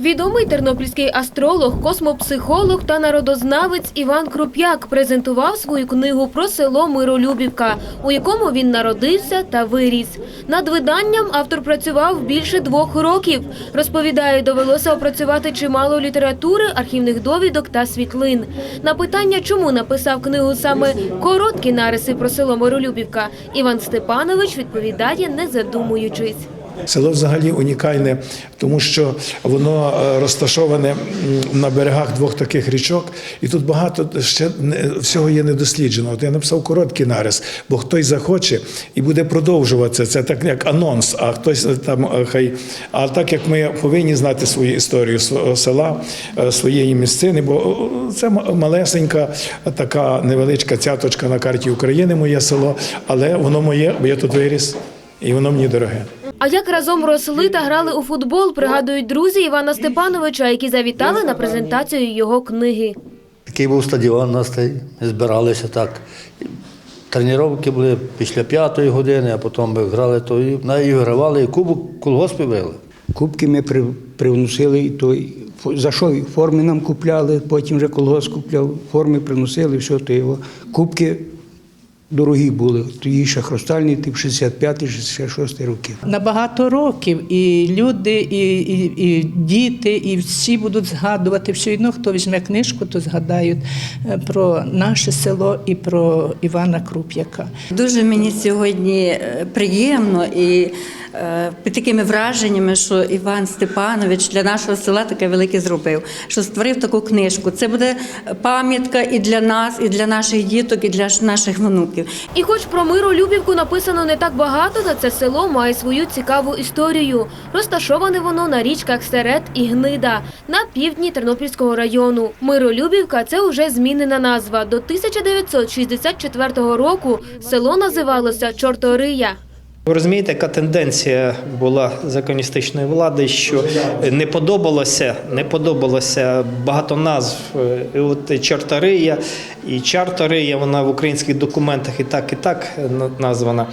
Відомий тернопільський астролог, космопсихолог та народознавець Іван Круп'як презентував свою книгу про село Миролюбівка, у якому він народився та виріс. Над виданням автор працював більше двох років. Розповідає, довелося опрацювати чимало літератури, архівних довідок та світлин. На питання, чому написав книгу саме короткі нариси про село Миролюбівка, Іван Степанович відповідає, не задумуючись. Село взагалі унікальне, тому що воно е, розташоване на берегах двох таких річок, і тут багато ще всього є недосліджено. От я написав короткий нарис, бо хтось захоче і буде продовжуватися. Це так як анонс, а хтось там е, хай. А так як ми повинні знати свою історію села, е, своєї місцини, бо е, це малесенька така невеличка цяточка на карті України, моє село, але воно моє, бо я тут виріс, і воно мені дороге. А як разом росли та грали у футбол, пригадують друзі Івана Степановича, які завітали на презентацію його книги. Такий був стадіон у нас, збиралися так. Тренування були після п'ятої години, а потім ми грали, то і, вигравали, і кубок колгоспи виграли. Кубки ми при, привносили, і то й за що форми нам купляли, потім вже колгосп купляв, форми приносили, все то його. Кубки дорогі були, тоді ще хрустальні, тип 65-66 років. на багато років. І люди, і, і, і діти, і всі будуть згадувати. Все одно, хто візьме книжку, то згадають е, про наше село і про Івана Круп'яка. Дуже мені сьогодні е, приємно і під такими враженнями, що Іван Степанович для нашого села таке велике зробив, що створив таку книжку. Це буде пам'ятка і для нас, і для наших діток, і для наших внуків. І хоч про Миролюбівку написано не так багато, та це село має свою цікаву історію. Розташоване воно на річках Серед і Гнида на півдні Тернопільського району. Миролюбівка це вже змінена назва. До 1964 року село називалося Чортория. Ви розумієте, яка тенденція була законістичної влади, що не подобалося, не подобалося багато назв. Е, І от Чартория і Чартория, вона в українських документах і так, і так названа.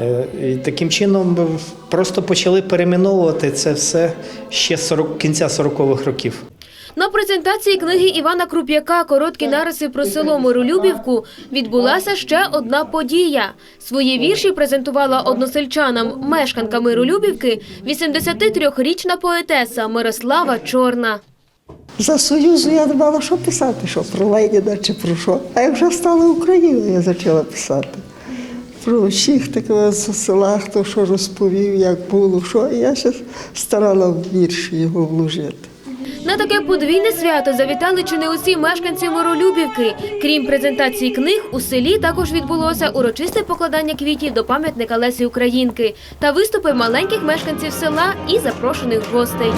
Е, І таким чином просто почали перейменовувати це все ще 40, кінця 40-х років. На презентації книги Івана Круп'яка «Короткі нариси про село Миролюбівку» відбулася ще одна подія. Свої вірші презентувала односельчанам мешканка Миролюбівки 83-річна поетеса Мирослава Чорна. За Союзу я не мала що писати, що про Леніна чи про що. А як вже стала Україною, я почала писати. Про всіх таких села, хто що розповів, як було, що. Я ще старала в вірші його вложити. На таке подвійне свято завітали чи не усі мешканці Миролюбівки. Крім презентації книг, у селі також відбулося урочисте покладання квітів до пам'ятника Лесі Українки та виступи маленьких мешканців села і запрошених гостей.